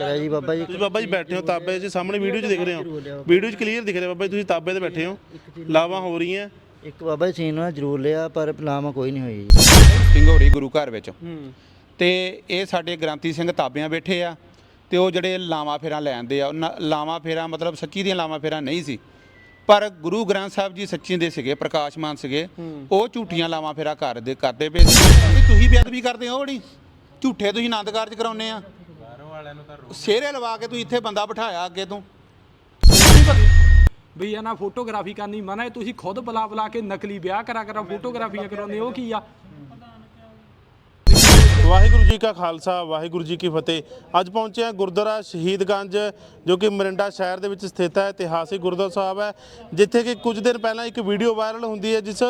ਕਰਿਆ ਜੀ ਬਾਬਾ ਜੀ। ਤੁਸੀਂ ਬਾਬਾ ਜੀ ਬੈਠੇ ਹੋ ਤਾਬੇ 'ਚ ਸਾਹਮਣੇ ਵੀਡੀਓ 'ਚ ਦਿਖ ਰਹੇ ਹੋ। ਵੀਡੀਓ 'ਚ ਕਲੀਅਰ ਦਿਖ ਰਿਹਾ ਬਾਬਾ ਜੀ ਤੁਸੀਂ ਤਾਬੇ ਤੇ ਬੈਠੇ ਹੋ। ਲਾਵਾਂ ਹੋ ਰਹੀਆਂ। ਇੱਕ ਬਾਬਾ ਜੀ ਸੀਨ ਹੋਇਆ ਜ਼ਰੂਰ ਲਿਆ ਪਰ ਲਾਮਾ ਕੋਈ ਨਹੀਂ ਹੋਈ ਜੀ। ਸਿੰਘੋਰੀ ਗੁਰੂ ਘਰ ਵਿੱਚ। ਤੇ ਇਹ ਸਾਡੇ ਗ੍ਰਾਂਤੀ ਸਿੰਘ ਤਾਬਿਆਂ ਬੈਠੇ ਆ ਤੇ ਉਹ ਜਿਹੜੇ ਲਾਵਾਂ ਫੇਰਾਂ ਲੈਂਦੇ ਆ ਉਹਨਾਂ ਲਾਵਾਂ ਫੇਰਾਂ ਮਤਲਬ ਸੱਚੀ ਦੀਆਂ ਲਾਵਾਂ ਫੇਰਾਂ ਨਹੀਂ ਸੀ। ਪਰ ਗੁਰੂ ਗ੍ਰੰਥ ਸਾਹਿਬ ਜੀ ਸੱਚੀ ਦੇ ਸੀਗੇ ਪ੍ਰਕਾਸ਼ਮਾਨ ਸੀਗੇ। ਉਹ ਝੂਠੀਆਂ ਲਾਵਾਂ ਫੇਰਾਂ ਕਰਦੇ ਕਰਦੇ ਪਏ ਸੀ। ਤੁਸੀਂ ਬੇਅਦਬੀ ਕਰਦੇ ਹੋ ਬੜੀ ਝੂਠੇ ਤੁਸੀਂ ਆਨੰਦ ਕਾਰਜ ਕਰਾਉਨੇ ਆ। ਸਿਹਰੇ ਲਵਾ ਕੇ ਤੁਸੀਂ ਇੱਥੇ ਬੰਦਾ ਬਿਠਾਇਆ ਅੱਗੇ ਤੋਂ। ਵੀ ਇਹ ਨਾ ਫੋਟੋਗ੍ਰਾਫੀ ਕਰਨੀ ਮਨਾ ਹੈ ਤੁਸੀਂ ਖੁਦ ਬੁਲਾ ਬੁਲਾ ਕੇ ਨਕਲੀ ਵਿਆਹ ਕਰਾ ਕਰਾ ਫੋਟੋਗ੍ਰਾਫੀਆਂ ਕਰਾਉਂਦੇ ਉਹ ਕੀ ਆ? ਵਾਹਿਗੁਰੂ ਜੀ ਕਾ ਖਾਲਸਾ ਵਾਹਿਗੁਰੂ ਜੀ ਕੀ ਫਤਿਹ। ਅੱਜ ਪਹੁੰਚੇ ਹਾਂ ਗੁਰਦੁਆਰਾ ਸ਼ਹੀਦਗੰਜ ਜੋ ਕਿ ਮਰਿੰਡਾ ਸ਼ਹਿਰ ਦੇ ਵਿੱਚ ਸਥਿਤ ਹੈ ਇਤਿਹਾਸਿਕ ਗੁਰਦੁਆਰਾ ਸਾਹਿਬ ਹੈ ਜਿੱਥੇ ਕਿ ਕੁਝ ਦਿਨ ਪਹਿਲਾਂ ਇੱਕ ਵੀਡੀਓ ਵਾਇਰਲ ਹੁੰਦੀ ਹੈ ਜਿਸ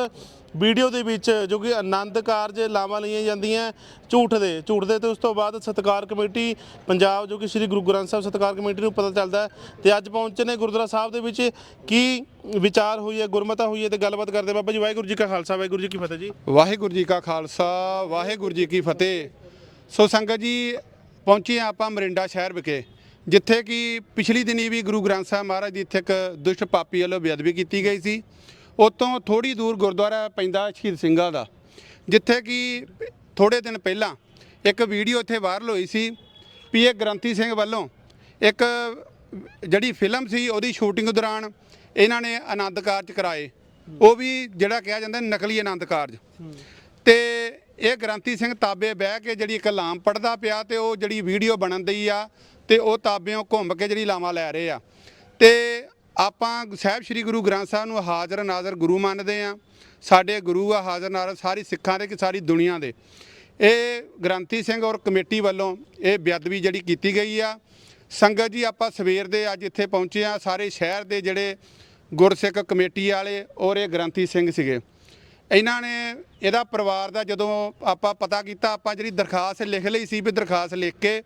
ਵੀਡੀਓ ਦੇ ਵਿੱਚ ਜੋ ਕਿ ਆਨੰਦ ਕਾਰਜ ਲਾਵਾਂ ਲਈਆਂ ਜਾਂਦੀਆਂ ਝੂਠ ਦੇ ਝੂਠ ਦੇ ਤੇ ਉਸ ਤੋਂ ਬਾਅਦ ਸਤਕਾਰ ਕਮੇਟੀ, ਪੰਜਾਬ ਜੋ ਕਿ ਸ੍ਰੀ ਗੁਰੂ ਗ੍ਰੰਥ ਸਾਹਿਬ ਸਤਕਾਰ ਕਮੇਟੀ ਨੂੰ ਪਤਾ ਚੱਲਦਾ ਹੈ। ਤੇ ਅੱਜ ਪਹੁੰਚੇ ਨੇ ਗੁਰਦੁਆਰਾ ਸਾਹਿਬ ਦੇ ਵਿੱਚ। ਕੀ ਵਿਚਾਰ ਹੋਈ ਹੈ, ਗੁਰਮਤਾ ਹੋਈ ਹੈ ਤੇ ਗੱਲਬਾਤ ਕਰਦੇ ਬਾਬਾ ਜੀ, ਵਾਹਿਗੁਰੂ ਜੀ ਕਾ ਖਾਲਸਾ, ਵਾਹਿਗੁਰੂ ਜੀ ਕੀ ਫਤਿਹ ਜੀ। ਵਾਹਿਗੁਰੂ ਜੀ ਕਾ ਖਾਲਸਾ, ਵਾਹਿਗੁਰੂ ਜੀ ਕੀ ਫਤਿਹ। ਸੋ ਸੰਗਤ ਜੀ, ਪਹੁੰਚੇ ਹਾਂ ਆਪਾਂ ਮਰਿੰਡਾ ਸ਼ਹਿਰ ਵਿਖੇ, ਜਿੱਥੇ ਕਿ ਪਿਛਲੀ ਦਿਨੀ ਵੀ ਗੁਰੂ ਗ੍ਰੰਥ ਸਾਹਿਬ ਮਹਾਰਾਜ ਦੀ ਇੱਥੇ ਇੱਕ ਦੁਸ਼ਟ ਪਾਪੀ ਵੱਲੋਂ ਬੇਅਦਬੀ ਕੀਤੀ ਗਈ ਸੀ। ਉਤੋਂ ਥੋੜੀ ਦੂਰ ਗੁਰਦੁਆਰਾ ਪੈਂਦਾ ਸ਼ਹੀਦ ਸਿੰਘਾਂ ਦਾ, ਜਿੱਥੇ ਕਿ ਥੋੜੇ ਦਿਨ ਪਹਿਲਾਂ ਇੱਕ ਵੀਡੀਓ ਇੱਥੇ ਵਾਇਰਲ ਹੋਈ ਸੀ ਵੀ ਇਹ ਗ੍ਰੰਥੀ ਸਿੰਘ ਵੱਲੋਂ ਇੱਕ ਜਿਹੜੀ ਫਿਲਮ ਸੀ ਉਹਦੀ ਸ਼ੂਟਿੰਗ ਦੌਰਾਨ ਇਹਨਾਂ ਨੇ ਆਨੰਦ ਕਾਰਜ ਕਰਾਏ। ਉਹ ਵੀ ਜਿਹੜਾ ਕਿਹਾ ਜਾਂਦਾ ਨਕਲੀ ਆਨੰਦ ਕਾਰਜ। ਤੇ ਇਹ ਗ੍ਰੰਥੀ ਸਿੰਘ ਤਾਬੇ ਬਹਿ ਕੇ ਜਿਹੜੀ ਇੱਕ ਲਾਮ ਪੜਦਾ ਪਿਆ ਤੇ ਉਹ ਜਿਹੜੀ ਵੀਡੀਓ ਬਣਨ ਦੀ ਆ ਤੇ ਉਹ ਤਾਬਿਓਂ ਘੁੰਮ ਕੇ ਜਿਹੜੀ ਲਾਵਾਂ ਲੈ ਰਹੇ ਆ। ਤੇ ਆਪਾਂ ਸਾਹਿਬ ਸ੍ਰੀ ਗੁਰੂ ਗ੍ਰੰਥ ਸਾਹਿਬ ਨੂੰ ਹਾਜ਼ਰ ਨਾਜ਼ਰ ਗੁਰੂ ਮੰਨਦੇ ਆ ਸਾਡੇ ਗੁਰੂ ਆ ਹਾਜ਼ਰ ਨਾਜ਼ਰ ਸਾਰੀ ਸਿੱਖਾਂ ਦੇ ਕਿ ਸਾਰੀ ਦੁਨੀਆ ਦੇ। ਇਹ ਗ੍ਰੰਥੀ ਸਿੰਘ ਔਰ ਕਮੇਟੀ ਵੱਲੋਂ ਇਹ ਬੇਅਦਬੀ ਜਿਹੜੀ ਕੀਤੀ ਗਈ ਆ। ਸੰਗਤ ਜੀ, ਆਪਾਂ ਸਵੇਰ ਦੇ ਅੱਜ ਇੱਥੇ ਪਹੁੰਚੇ ਆ ਸਾਰੇ ਸ਼ਹਿਰ ਦੇ ਜਿਹੜੇ ਗੁਰਸਿੱਖ ਕਮੇਟੀ ਵਾਲੇ ਔਰ ਇਹ ਗ੍ਰੰਥੀ ਸਿੰਘ ਸੀਗੇ। ਇਹਨਾਂ ਨੇ ਇਹਦਾ ਪਰਿਵਾਰ ਦਾ ਜਦੋਂ ਆਪਾਂ ਪਤਾ ਕੀਤਾ, ਆਪਾਂ ਜਿਹੜੀ ਦਰਖਾਸਤ ਲਿਖ ਲਈ ਸੀ ਵੀ ਦਰਖਾਸਤ ਲਿਖ ਕੇ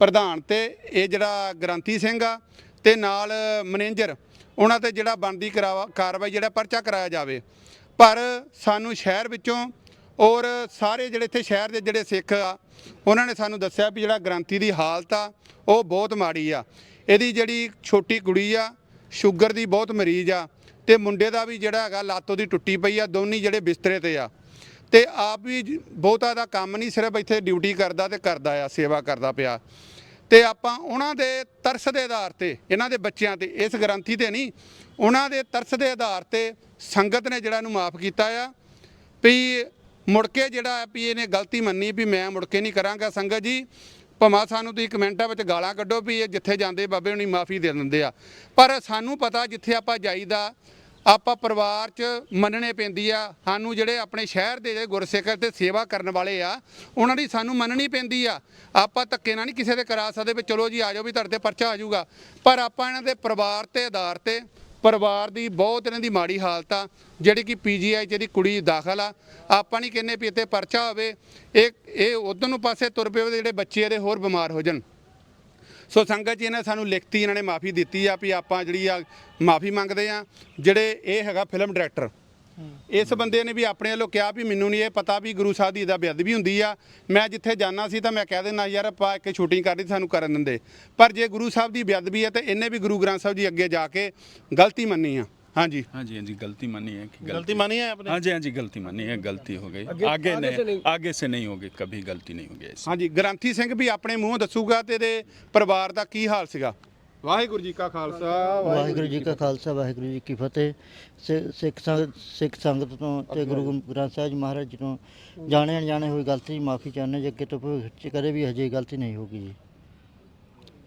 ਪ੍ਰਧਾਨ ਤੇ ਇਹ ਜਿਹੜਾ ਗ੍ਰੰਥੀ ਸਿੰਘ ਆ ਤੇ ਨਾਲ ਮੈਨੇਜਰ ਉਹਨਾਂ ਤੇ ਜਿਹੜਾ ਬਣਦੀ ਕਰਾਵਾ- ਕਾਰਵਾਈ, ਜਿਹੜਾ ਪਰਚਾ ਕਰਾਇਆ ਜਾਵੇ। ਪਰ ਸਾਨੂੰ ਸ਼ਹਿਰ ਵਿੱਚੋਂ ਔਰ ਸਾਰੇ ਜਿਹੜੇ ਇੱਥੇ ਸ਼ਹਿਰ ਦੇ ਜਿਹੜੇ ਸਿੱਖ ਆ, ਉਹਨਾਂ ਨੇ ਸਾਨੂੰ ਦੱਸਿਆ ਵੀ ਜਿਹੜਾ ਗ੍ਰੰਥੀ ਦੀ ਹਾਲਤ ਆ, ਉਹ ਬਹੁਤ ਮਾੜੀ ਆ। ਇਹਦੀ ਜਿਹੜੀ ਛੋਟੀ ਕੁੜੀ ਆ, ਸ਼ੂਗਰ ਦੀ ਬਹੁਤ ਮਰੀਜ਼ ਆ, ਤੇ ਮੁੰਡੇ ਦਾ ਵੀ ਜਿਹੜਾ ਹੈਗਾ ਲੱਤ ਉਹਦੀ ਟੁੱਟੀ ਪਈ ਆ, ਦੋਨੀ ਜਿਹੜੇ ਬਿਸਤਰੇ ਤੇ ਆ। ਤੇ ਆਪ ਵੀ ਬਹੁਤਾ ਦਾ ਕੰਮ ਨਹੀਂ, ਸਿਰਫ ਇੱਥੇ ਡਿਊਟੀ ਕਰਦਾ ਤੇ ਕਰਦਾ ਆ, ਸੇਵਾ ਕਰਦਾ ਪਿਆ। ਤੇ ਆਪਾਂ ਉਹਨਾਂ ਦੇ ਤਰਸ ਦੇ ਆਧਾਰ ਤੇ, ਇਹਨਾਂ ਦੇ ਬੱਚਿਆਂ ਤੇ, ਇਸ ਗ੍ਰੰਥੀ ਤੇ ਨਹੀਂ, ਉਹਨਾਂ ਦੇ ਤਰਸ ਦੇ ਆਧਾਰ ਤੇ ਸੰਗਤ ਨੇ ਜਿਹੜਾ ਇਹਨੂੰ ਮਾਫ ਕੀਤਾ ਆ। ਵੀ ਮੁੜ ਕੇ ਜਿਹੜਾ ਵੀ ਇਹਨੇ ਗਲਤੀ ਮੰਨੀ ਵੀ ਮੈਂ ਮੁੜ ਕੇ ਨਹੀਂ ਕਰਾਂਗਾ ਸੰਗਤ ਜੀ ਭਮਾ ਸਾਨੂੰ ਤੁਸੀਂ ਕਮੈਂਟਾਂ ਵਿੱਚ ਗਾਲਾਂ ਕੱਢੋ ਵੀ ਇਹ ਜਿੱਥੇ ਜਾਂਦੇ ਬਾਬੇ ਹੁਣੀ ਮਾਫੀ ਦੇ ਦਿੰਦੇ ਆ। ਪਰ ਸਾਨੂੰ ਪਤਾ ਜਿੱਥੇ ਆਪਾਂ ਜਾਈਦਾ ਆਪਾਂ ਪਰਿਵਾਰ 'ਚ ਮੰਨਣੇ ਪੈਂਦੀ ਆ, ਸਾਨੂੰ ਜਿਹੜੇ ਆਪਣੇ ਸ਼ਹਿਰ ਦੇ ਜਿਹੜੇ ਗੁਰਸਿੱਖ ਤੇ ਸੇਵਾ ਕਰਨ ਵਾਲੇ ਆ, ਉਹਨਾਂ ਦੀ ਸਾਨੂੰ ਮੰਨਣੀ ਪੈਂਦੀ ਆ। ਆਪਾਂ ਧੱਕੇ ਨਾਲ ਨਹੀਂ ਕਿਸੇ ਦੇ ਕਰਾ ਸਕਦੇ ਵੀ ਚਲੋ ਜੀ ਆ ਜਾਓ ਵੀ ਤੁਹਾਡੇ ਤੇ ਪਰਚਾ ਆ ਜਾਊਗਾ। ਪਰ ਆਪਾਂ ਇਹਨਾਂ ਦੇ ਪਰਿਵਾਰ ਤੇ ਆਧਾਰ ਤੇ ਪਰਿਵਾਰ ਦੀ ਬਹੁਤ ਇਹਨਾਂ ਦੀ ਮਾੜੀ ਹਾਲਤ ਆ, ਜਿਹੜੀ ਕਿ ਪੀਜੀਆਈ ਜਿਹਦੀ ਕੁੜੀ ਦਾਖਲ ਆ। ਆਪਾਂ ਨਹੀਂ ਕਹਿੰਦੇ ਵੀ ਇੱਥੇ ਪਰਚਾ ਹੋਵੇ, ਇਹ ਇਹ ਉਧਰ ਨੂੰ ਪਾਸੇ ਤੁਰ ਪਏ ਉਹਦੇ ਜਿਹੜੇ ਬੱਚੇ ਇਹਦੇ ਹੋਰ ਬਿਮਾਰ ਹੋ ਜਾਣ। ਸੋ ਸੰਗਤ ਜੀ ਨੇ ਸਾਨੂੰ ਲਿਖਤੀ, ਇਹਨਾਂ ਨੇ ਮਾਫੀ ਦਿੱਤੀ ਆ ਵੀ ਆਪਾਂ ਜਿਹੜੀ ਆ ਮਾਫੀ ਮੰਗਦੇ ਆ, ਜਿਹੜੇ ਇਹ ਹੈਗਾ ਫਿਲਮ ਡਾਇਰੈਕਟਰ ਇਸ ਬੰਦੇ ਨੇ ਵੀ ਆਪਣੇ ਵੱਲੋਂ ਕਿਹਾ ਵੀ ਮੈਨੂੰ ਨਹੀਂ ਇਹ ਪਤਾ ਵੀ ਗੁਰੂ ਸਾਹਿਬ ਦੀ ਦਾ ਬੇਅਦਬੀ ਹੁੰਦੀ ਆ। ਮੈਂ ਜਿੱਥੇ ਜਾਣਾ ਸੀ ਤਾਂ ਮੈਂ ਕਹਿ ਦਿੰਦਾ ਯਾਰ ਆਪਾਂ ਇੱਕ ਸ਼ੂਟਿੰਗ ਕਰਨੀ ਸਾਨੂੰ ਕਰਨ ਦਿੰਦੇ। ਪਰ ਜੇ ਗੁਰੂ ਸਾਹਿਬ ਦੀ ਬੇਅਦਬੀ ਹੈ ਤੇ ਇਹਨੇ ਵੀ ਗੁਰੂ ਗ੍ਰੰਥ ਸਾਹਿਬ ਜੀ ਅੱਗੇ ਜਾ ਕੇ ਗਲਤੀ ਮੰਨੀ ਆ। ਹਾਂਜੀ हाँ जी हाँ जी गलती मानी है कि ਗਲਤੀ ਮੰਨੀ ਹੈ ਆਪਨੇ हाँ जी हाँ जी गलती मानी है गलती हो गई आगे नहीं आगे से नहीं होगी कभी गलती नहीं होगी ऐसी ਹਾਂਜੀ ਗ੍ਰੰਥੀ ਸਿੰਘ ਵੀ ਆਪਣੇ ਮੂੰਹ ਦੱਸੂਗਾ ਤੇ ਇਹਦੇ ਪਰਿਵਾਰ ਦਾ ਕੀ ਹਾਲ ਸੀਗਾ ਵਾਹਿਗੁਰੂ ਜੀ ਕਾ ਖਾਲਸਾ ਵਾਹਿਗੁਰੂ ਜੀ ਕਾ ਖਾਲਸਾ ਵਾਹਿਗੁਰੂ ਜੀ ਕੀ ਫਤਿਹ ਸਿ- ਸਿੱਖ ਸੰਗਤ ਸਿੱਖ ਸੰਗਤ ਤੋਂ ਤੇ ਗੁਰੂ ਗ੍ਰੰਥ ਸਾਹਿਬ ਜੀ ਮਹਾਰਾਜ ਜੀ ਤੋਂ ਜਾਣੇ ਅਣਜਾਣੇ ਹੋਈ ਗਲਤੀ ਦੀ ਮਾਫੀ ਚਾਹੁੰਦੇ ਜੀ ਅੱਗੇ ਤੋਂ ਭਵਿੱਖ 'ਚ ਕਦੇ ਵੀ ਹਜੇ ਗਲਤੀ ਨਹੀਂ ਹੋਊਗੀ ਜੀ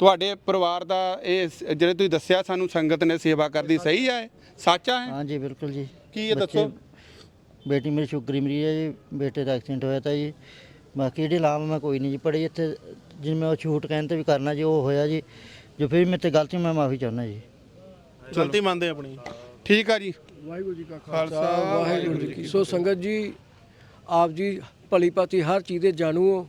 ਤੁਹਾਡੇ ਪਰਿਵਾਰ ਦਾ ਇਹ ਸ- ਜਿਹੜੇ ਤੁਸੀਂ ਦੱਸਿਆ ਸਾਨੂੰ ਸੰਗਤ ਨੇ ਸੇਵਾ ਕਰਦੀ ਸਹੀ ਹੈ ਸੱਚਾ ਹੈ ਹਾਂਜੀ ਬਿਲਕੁਲ ਜੀ। ਕੀ ਇਹ ਬੱਚੇ- ਦੱਸੋ ਬੇਟੀ ਮੇਰੀ ਸ਼ੂਗਰ ਮਰੀ ਹੈ ਜੀ ਬੇਟੇ ਦਾ ਐਕਸੀਡੈਂਟ ਹੋਇਆ ਤਾਂ ਜੀ। ਬਾਕੀ ਜਿਹੜੇ ਲਾਮ ਮੈਂ ਕੋਈ ਨਹੀਂ ਜੀ ਪੜੀ ਇੱਥੇ ਜਿਵੇਂ ਉਹ ਛੂਟ ਕਹਿਣ ਤੇ ਵੀ ਕਰਨਾ ਜੀ ਉਹ ਹੋਇਆ ਜੀ। ਜੋ ਫਿਰ ਮੇਰੇ ਤੇ ਗਲਤੀ ਮੈਂ ਮਾਫੀ ਚਾਹੁੰਦਾ ਜੀ। ਗਲਤੀ ਮੰਨਦੇ ਆਪਣੀ। ਠੀਕ ਆ ਜੀ। ਵਾਹਿਗੁਰੂ ਜੀ ਕਾ ਖਾਲਸਾ ਵਾਹਿਗੁਰੂ ਜੀ ਕੀ ਸੋ ਸੰਗਤ ਜੀ ਆਪ ਜੀ ਭਲੀ ਭਾਂਤੀ ਹਰ ਚੀਜ਼ ਦੇ ਜਾਣੂ ਹੋ।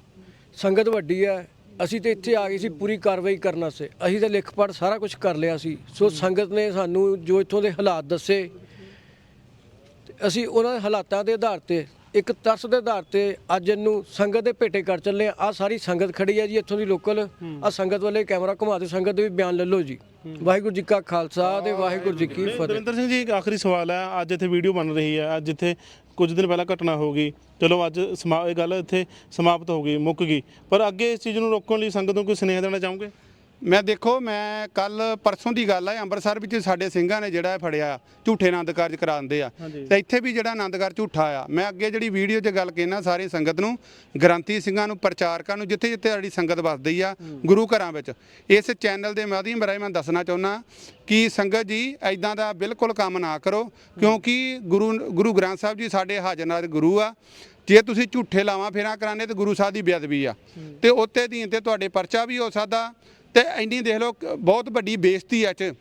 ਸੰਗਤ ਵੱਡੀ ਹੈ ਅਸੀਂ ਤੇ ਇੱਥੇ ਆ ਗਏ ਸੀ ਪੂਰੀ ਕਾਰਵਾਈ ਕਰਨ ਵਾਸਤੇ। ਅਸੀਂ ਤਾਂ ਲਿਖ ਪੜ ਸਾਰਾ ਕੁਝ ਕਰ ਲਿਆ ਸੀ। ਸੋ ਸੰਗਤ ਨੇ ਸਾਨੂੰ ਜੋ ਇੱਥੋਂ ਦੇ ਹਾਲਾਤ ਦੱਸੇ ਤੇ ਅਸੀਂ ਉਹਨਾਂ ਦੇ ਹਾਲਾਤਾਂ ਦੇ ਆਧਾਰ ਤੇ ਇੱਕ ਤਰਸ ਦੇ ਆਧਾਰ ਤੇ ਅੱਜ ਇਹਨੂੰ ਸੰਗਤ ਦੇ ਭੇਟੇ ਕਰ ਚੱਲੇ ਆ ਆਹ ਸਾਰੀ ਸੰਗਤ ਖੜੀ ਹੈ ਜੀ ਇੱਥੋਂ ਦੀ ਲੋਕਲ। ਆ ਸੰਗਤ ਵਾਲੇ ਕੈਮਰਾ ਘੁਮਾ ਦਿਓ। ਸੰਗਤ ਦੇ ਵੀ ਬਿਆਨ ਲੈ ਲਓ ਜੀ। ਵਾਹਿਗੁਰੂ ਜੀ ਕਾ ਖਾਲਸਾ ਤੇ ਵਾਹਿਗੁਰੂ ਜੀ ਕੀ ਫਤਿਹ। ਦਵਿੰਦਰ ਸਿੰਘ ਜੀ ਇੱਕ ਆਖਰੀ ਸਵਾਲ ਹੈ। ਅੱਜ ਇੱਥੇ ਵੀਡੀਓ ਬਣ ਰਹੀ ਹੈ। ਅੱਜ ਇੱਥੇ ਕੁਝ ਦਿਨ ਪਹਿਲਾਂ ਘਟਨਾ ਹੋ ਗਈ। ਚਲੋ ਅੱਜ ਸਮਾ- ਇਹ ਗੱਲ ਇੱਥੇ ਸਮਾਪਤ ਹੋ ਗਈ, ਮੁੱਕ ਗਈ। ਪਰ ਅੱਗੇ ਇਸ ਚੀਜ਼ ਨੂੰ ਰੋਕਣ ਲਈ ਸੰਗਤ ਨੂੰ ਕੋਈ ਸੁਨੇਹਾ ਦੇਣਾ ਚਾਹੋਗੇ? ਮੈਂ ਦੇਖੋ ਮੈਂ ਕੱਲ ਪਰਸੋਂ ਦੀ ਗੱਲ ਹੈ ਅੰਮ੍ਰਿਤਸਰ ਵਿੱਚ ਸਾਡੇ ਸਿੰਘਾਂ ਨੇ ਜਿਹੜਾ ਫੜਿਆ ਝੂਠੇ ਆਨੰਦ ਕਾਰਜ ਕਰਾਉਂਦੇ ਆ। ਤੇ ਇੱਥੇ ਵੀ ਜਿਹੜਾ ਆਨੰਦ ਕਾਰਜ ਝੂਠਾ ਆ। ਮੈਂ ਅੱਗੇ ਜਿਹੜੀ ਵੀਡੀਓ 'ਚ ਗੱਲ ਕਹਿਣਾ ਸਾਰੀ ਸੰਗਤ ਨੂੰ ਗ੍ਰੰਥੀ ਸਿੰਘਾਂ ਨੂੰ ਪ੍ਰਚਾਰਕਾਂ ਨੂੰ ਜਿੱਥੇ ਜਿੱਥੇ ਸਾਡੀ ਸੰਗਤ ਵੱਸਦੀ ਆ ਗੁਰੂ ਘਰਾਂ ਵਿੱਚ। ਇਸ ਚੈਨਲ ਦੇ ਮਾਧਿਅਮ ਰਾਹੀਂ ਮੈਂ ਦੱਸਣਾ ਚਾਹੁੰਦਾ ਕਿ ਸੰਗਤ ਜੀ ਐਦਾਂ ਦਾ ਬਿਲਕੁਲ ਕੰਮ ਨਾ ਕਰੋ ਕਿਉਂਕਿ ਗੁਰੂ ਗੁਰੂ ਗ੍ਰੰਥ ਸਾਹਿਬ ਜੀ ਸਾਡੇ ਹਾਜ਼ਰ ਨਾਜ਼ਰ ਗੁਰੂ ਆ। ਜੇ ਤੁਸੀਂ ਝੂਠੇ ਲਾਵਾਂ ਫੇਰਾਂ ਕਰਾਣੇ ਤੇ ਗੁਰੂ ਸਾਹਿਬ ਦੀ ਬੇਅਦਬੀ ਆ। ਤੇ ਉੱਤੇ ਦੀਨ ਤੇ ਤੁਹਾਡੇ ਪਰਚਾ ਵੀ ਹੋ ਸਕਦਾ ਤੇ ਇੰਨੀ ਦੇਖ ਲਓ ਬਹੁਤ ਵੱਡੀ ਬੇਇੱਜ਼ਤੀ ਆ ਚ।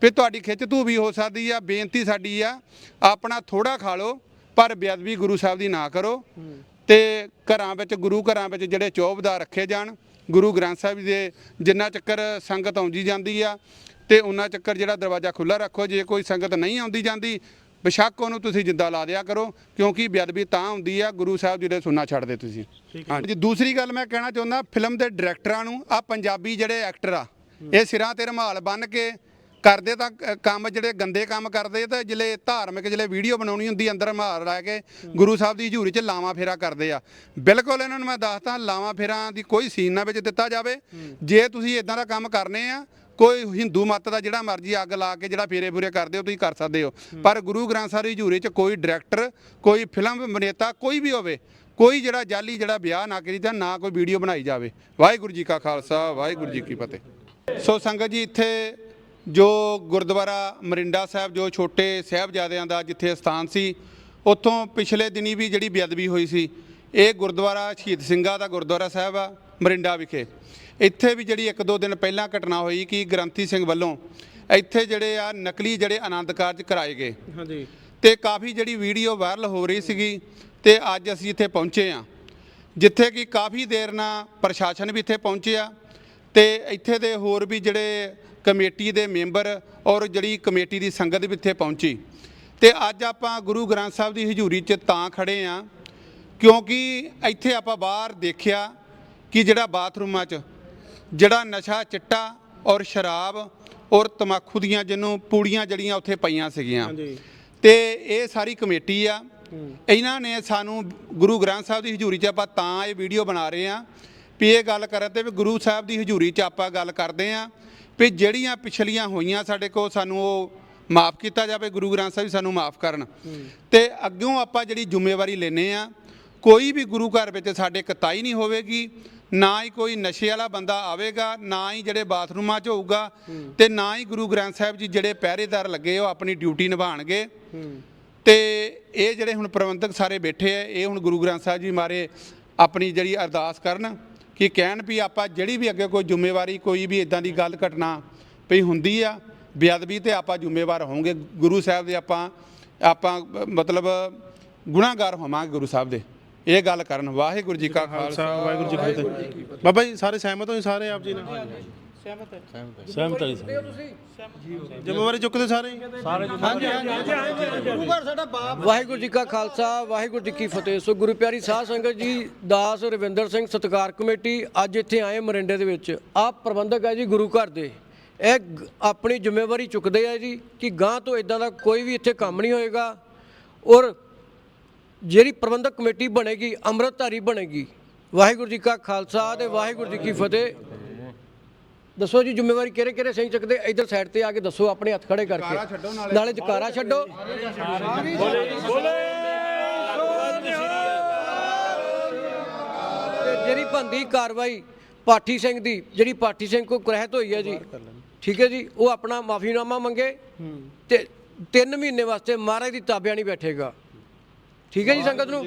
ਫਿਰ ਤੁਹਾਡੀ ਖਿੱਚ ਧੂ ਵੀ ਹੋ ਸਕਦੀ ਆ, ਬੇਨਤੀ ਸਾਡੀ ਆ, ਆਪਣਾ ਥੋੜਾ ਖਾ ਲਓ, ਪਰ ਬੇਅਦਬੀ ਗੁਰੂ ਸਾਹਿਬ ਦੀ ਨਾ ਕਰੋ। ਤੇ ਘਰਾਂ ਵਿੱਚ, ਗੁਰੂ ਘਰਾਂ ਵਿੱਚ ਜਿਹੜੇ ਚੌਬਦਾਰ ਰੱਖੇ ਜਾਣ, ਗੁਰੂ ਗ੍ਰੰਥ ਸਾਹਿਬ ਜੀ ਦੇ ਜਿੰਨਾ ਚੱਕਰ ਸੰਗਤ ਆਉਂਦੀ ਜਾਂਦੀ ਆ, ਤੇ ਉਹਨਾਂ ਚੱਕਰ ਜਿਹੜਾ ਦਰਵਾਜ਼ਾ ਖੁੱਲਾ ਰੱਖੋ, ਜੇ ਕੋਈ ਸੰਗਤ ਨਹੀਂ ਆਉਂਦੀ ਜਾਂਦੀ ਬੇਸ਼ੱਕ ਉਹਨੂੰ ਤੁਸੀਂ ਜਿੰਦਾ ਲਾ ਦਿਆ ਕਰੋ ਕਿਉਂਕਿ ਬੇਅਦਬੀ ਤਾਂ ਹੁੰਦੀ ਆ ਗੁਰੂ ਸਾਹਿਬ ਜੀ ਦੇ ਸੁਣਨਾ ਛੱਡ ਦੇ ਤੁਸੀਂ ਹਾਂਜੀ ਦੂਸਰੀ ਗੱਲ ਮੈਂ ਕਹਿਣਾ ਚਾਹੁੰਦਾ ਫਿਲਮ ਦੇ ਡਾਇਰੈਕਟਰਾਂ ਨੂੰ ਆ ਪੰਜਾਬੀ ਜਿਹੜੇ ਐਕਟਰ ਆ ਇਹ ਸਿਰਾਂ ਤੇ ਰਮਾਲ ਬੰਨ ਕੇ ਕਰਦੇ ਤਾਂ ਕੰਮ ਜਿਹੜੇ ਗੰਦੇ ਕੰਮ ਕਰਦੇ ਤੇ ਜਿਹੜੇ ਧਾਰਮਿਕ ਜਿਹੜੇ ਵੀਡੀਓ ਬਣਾਉਣੀ ਹੁੰਦੀ ਅੰਦਰ ਮਾਰ ਲਾ ਕੇ ਗੁਰੂ ਸਾਹਿਬ ਦੀ ਹਜ਼ੂਰੀ 'ਚ ਲਾਵਾਂ ਫੇਰਾ ਕਰਦੇ ਆ। ਬਿਲਕੁਲ ਇਹਨਾਂ ਨੂੰ ਮੈਂ ਦੱਸਦਾ ਲਾਵਾਂ ਫੇਰਾਂ ਦੀ ਕੋਈ ਸੀਨ ਨਾ ਵਿੱਚ ਦਿੱਤਾ ਜਾਵੇ। ਜੇ ਤੁਸੀਂ ਇਦਾਂ ਦਾ ਕੰਮ ਕਰਨੇ ਆ ਕੋਈ ਹਿੰਦੂ ਮਤ ਦਾ ਜਿਹੜਾ ਮਰਜ਼ੀ ਅੱਗ ਲਾ ਕੇ ਜਿਹੜਾ ਫੇਰੇ ਫੂਰੇ ਕਰਦੇ ਹੋ ਤੁਸੀਂ ਕਰ ਸਕਦੇ ਹੋ। ਪਰ ਗੁਰੂ ਗ੍ਰੰਥ ਸਾਹਿਬ ਦੀ ਹਜ਼ੂਰੀ 'ਚ ਕੋਈ ਡਾਇਰੈਕਟਰ ਕੋਈ ਫਿਲਮ ਅਭਿਨੇਤਾ ਕੋਈ ਵੀ ਹੋਵੇ ਕੋਈ ਜਿਹੜਾ ਜਾਲੀ ਜਿਹੜਾ ਵਿਆਹ ਨਾ ਕਰੀ ਤਾਂ ਨਾ ਕੋਈ ਵੀਡੀਓ ਬਣਾਈ ਜਾਵੇ। ਵਾਹਿਗੁਰੂ ਜੀ ਕਾ ਖਾਲਸਾ ਵਾਹਿਗੁਰੂ ਜੀ ਕੀ ਫਤਿਹ। ਸੋ ਸੰਗਤ ਜੀ ਇੱਥੇ ਜੋ ਗੁਰਦੁਆਰਾ ਮਰਿੰਡਾ ਸਾਹਿਬ ਜੋ ਛੋਟੇ ਸਾਹਿਬਜ਼ਾਦਿਆਂ ਦਾ ਜਿੱਥੇ ਸਥਾਨ ਸੀ ਉੱਥੋਂ ਪਿਛਲੇ ਦਿਨੀ ਵੀ ਜਿਹੜੀ ਬੇਅਦਬੀ ਹੋਈ ਸੀ ਇਹ ਗੁਰਦੁਆਰਾ ਸ਼ਹੀਦ ਸਿੰਘਾਂ ਦਾ ਗੁਰਦੁਆਰਾ ਸਾਹਿਬ ਆ। ਮਰਿੰਡਾ ਵਿਖੇ। ਇੱਥੇ ਵੀ ਜਿਹੜੀ ਇੱਕ ਦੋ ਦਿਨ ਪਹਿਲਾਂ ਘਟਨਾ ਹੋਈ ਕਿ ਗ੍ਰੰਥੀ ਸਿੰਘ ਵੱਲੋਂ ਇੱਥੇ ਜਿਹੜੇ ਆ ਨਕਲੀ ਜਿਹੜੇ ਆਨੰਦ ਕਾਰਜ ਕਰਾਏ ਗਏ। ਹਾਂਜੀ। ਤੇ ਕਾਫੀ ਜਿਹੜੀ ਵੀਡੀਓ ਵਾਇਰਲ ਹੋ ਰਹੀ ਸੀਗੀ ਤੇ ਅੱਜ ਅਸੀਂ ਇੱਥੇ ਪਹੁੰਚੇ ਆ ਜਿੱਥੇ ਕਿ ਕਾਫੀ ਦੇਰ ਨਾਲ ਪ੍ਰਸ਼ਾਸਨ ਵੀ ਇੱਥੇ ਪਹੁੰਚਿਆ ਤੇ ਇੱਥੇ ਦੇ ਹੋਰ ਵੀ ਜਿਹੜੇ ਕਮੇਟੀ ਦੇ ਮੈਂਬਰ ਔਰ ਜਿਹੜੀ ਕਮੇਟੀ ਦੀ ਸੰਗਤ ਵੀ ਇੱਥੇ ਪਹੁੰਚੀ। ਤੇ ਅੱਜ ਆਪਾਂ ਗੁਰੂ ਗ੍ਰੰਥ ਸਾਹਿਬ ਦੀ ਹਜ਼ੂਰੀ 'ਚ ਤਾਂ ਖੜੇ ਆ ਕਿਉਂਕਿ ਇੱਥੇ ਆਪਾਂ ਬਾਹਰ ਦੇਖਿਆ ਕਿ ਜਿਹੜਾ ਬਾਥਰੂਮਾਂ 'ਚ ਜਿਹੜਾ ਨਸ਼ਾ ਚਿੱਟਾ ਔਰ ਸ਼ਰਾਬ ਔਰ ਤਮਾਕੂ ਦੀਆਂ ਜਿਹਨੂੰ ਪੂੜੀਆਂ ਜੜੀਆਂ ਉੱਥੇ ਪਈਆਂ ਸੀਗੀਆਂ। ਤੇ ਇਹ ਸਾਰੀ ਕਮੇਟੀ ਆ। ਇਹਨਾਂ ਨੇ ਸਾਨੂੰ ਗੁਰੂ ਗ੍ਰੰਥ ਸਾਹਿਬ ਦੀ ਹਜ਼ੂਰੀ 'ਚ ਆਪਾਂ ਤਾਂ ਇਹ ਵੀਡੀਓ ਬਣਾ ਰਹੇ ਆ ਵੀ ਇਹ ਗੱਲ ਕਰਨ ਤੇ ਵੀ ਗੁਰੂ ਸਾਹਿਬ ਦੀ ਹਜ਼ੂਰੀ 'ਚ ਆਪਾਂ ਗੱਲ ਕਰਦੇ ਆ ਵੀ ਜਿਹੜੀਆਂ ਪਿਛਲੀਆਂ ਹੋਈਆਂ ਸਾਡੇ ਕੋਲ ਸਾਨੂੰ ਉਹ ਮਾਫ ਕੀਤਾ ਜਾਵੇ ਗੁਰੂ ਗ੍ਰੰਥ ਸਾਹਿਬ ਸਾਨੂੰ ਮਾਫ ਕਰਨ। ਤੇ ਅੱਗੋਂ ਆਪਾਂ ਜਿਹੜੀ ਜ਼ਿੰਮੇਵਾਰੀ ਲੈਨੇ ਆ ਕੋਈ ਵੀ ਗੁਰੂ ਘਰ ਵਿੱਚ ਸਾਡੇ ਕਤਾਈ ਨਹੀਂ ਹੋਵੇਗੀ ਨਾ ਹੀ ਕੋਈ ਨਸ਼ੇ ਵਾਲਾ ਬੰਦਾ ਆਵੇਗਾ, ਨਾ ਹੀ ਜਿਹੜੇ ਬਾਥਰੂਮਾਂ 'ਚ ਹੋਊਗਾ ਤੇ ਨਾ ਹੀ ਗੁਰੂ ਗ੍ਰੰਥ ਸਾਹਿਬ ਜੀ ਜਿਹੜੇ ਪਹਿਰੇਦਾਰ ਲੱਗੇ ਉਹ ਆਪਣੀ ਡਿਊਟੀ ਨਿਭਾਣਗੇ। ਤੇ ਇਹ ਜਿਹੜੇ ਹੁਣ ਪ੍ਰਬੰਧਕ ਸਾਰੇ ਬੈਠੇ ਆ, ਇਹ ਹੁਣ ਗੁਰੂ ਗ੍ਰੰਥ ਸਾਹਿਬ ਜੀ ਮਾਰੇ ਆਪਣੀ ਜਿਹੜੀ ਅਰਦਾਸ ਕਰਨ ਕਿ ਕਹਿਣ ਵੀ ਆਪਾਂ ਜਿਹੜੀ ਵੀ ਅੱਗੇ ਕੋਈ ਜ਼ਿੰਮੇਵਾਰੀ, ਕੋਈ ਵੀ ਇਦਾਂ ਦੀ ਗੱਲ ਘਟਨਾ ਪਈ ਹੁੰਦੀ ਆ, ਬੇਅਦਬੀ ਤੇ ਆਪਾਂ ਜ਼ਿੰਮੇਵਾਰ ਹੋਵਾਂਗੇ। ਗੁਰੂ ਸਾਹਿਬ ਦੇ ਆਪਾਂ ਆਪਾਂ ਮਤਲਬ ਗੁਨਾਹਗਾਰ ਹੋਵਾਂਗੇ ਗੁਰੂ ਸਾਹਿਬ ਦੇ। ਇਹ ਗੱਲ ਕਰਨ। ਵਾਹਿਗੁਰੂ ਜੀ ਕਾ ਖਾਲਸਾ। ਵਾਹਿਗੁਰੂ ਜੀ ਕੀ ਫਤਿਹ। ਬਾਬਾ ਜੀ ਸਾਰੇ ਸਹਿਮਤ ਹੋ ਜੀ ਸਾਰੇ ਆਪ ਜੀ ਨਾਲ? ਸਹਿਮਤ ਹੈ। ਸਹਿਮਤ ਹੈ। ਜ਼ਿੰਮੇਵਾਰੀ ਚੁੱਕਦੇ ਸਾਰੇ? ਹੀ? ਵਾਹਿਗੁਰੂ ਜੀ ਕਾ ਖਾਲਸਾ ਵਾਹਿਗੁਰੂ ਜੀ ਕੀ ਫਤਿਹ। ਸੋ ਗੁਰੂ ਪਿਆਰੀ ਸਾਧ ਸੰਗਤ ਜੀ ਦਾਸ ਰਵਿੰਦਰ ਸਿੰਘ ਸਤਕਾਰ ਕਮੇਟੀ ਅੱਜ ਇੱਥੇ ਆਏ ਮਰਿੰਡੇ ਦੇ ਵਿੱਚ। ਆਪ ਪ੍ਰਬੰਧਕ ਹੈ ਜੀ ਗੁਰੂ ਘਰ ਦੇ। ਇਹ ਆਪਣੀ ਜ਼ਿੰਮੇਵਾਰੀ ਚੁੱਕਦੇ ਆ ਜੀ ਕਿ ਗਾਂ ਤੋਂ ਇਦਾਂ ਦਾ ਕੋਈ ਵੀ ਇੱਥੇ ਕੰਮ ਨਹੀਂ ਹੋਏਗਾ। ਔਰ ਜਿਹੜੀ ਪ੍ਰਬੰਧਕ ਕਮੇਟੀ ਬਣੇਗੀ ਅੰਮ੍ਰਿਤਧਾਰੀ ਬਣੇਗੀ ਵਾਹਿਗੁਰੂ ਜੀ ਕਾ ਖਾਲਸਾ ਤੇ ਵਾਹਿਗੁਰੂ ਜੀ ਕੀ ਫਤਿਹ। ਦੱਸੋ ਜੀ ਜ਼ਿੰਮੇਵਾਰੀ ਕਿਹੜੇ ਕਿਹੜੇ ਸਹੀ ਚੱਕਦੇ? ਇਧਰ ਸਾਈਡ ਤੇ ਆ ਕੇ ਦੱਸੋ ਆਪਣੇ ਹੱਥ ਖੜੇ ਕਰਕੇ। ਨਾਲੇ ਜਕਾਰਾ ਛੱਡੋ। ਜਿਹੜੀ ਬੰਦੀ ਕਾਰਵਾਈ ਪਾਠੀ ਸਿੰਘ ਦੀ ਜਿਹੜੀ ਪਾਠੀ ਸਿੰਘ ਕੋ ਗ੍ਰਹਿਤ ਹੋਈ ਹੈ ਜੀ ਠੀਕ ਹੈ ਜੀ ਉਹ ਆਪਣਾ ਮਾਫੀਨਾਮਾ ਮੰਗੇ ਤੇ 3 ਮਹੀਨੇ ਵਾਸਤੇ ਮਹਾਰਾਜ ਦੀ ਤਾਬਿਆ ਨਹੀਂ ਬੈਠੇਗਾ। ਠੀਕ ਹੈ ਜੀ ਸੰਗਤ ਨੂੰ?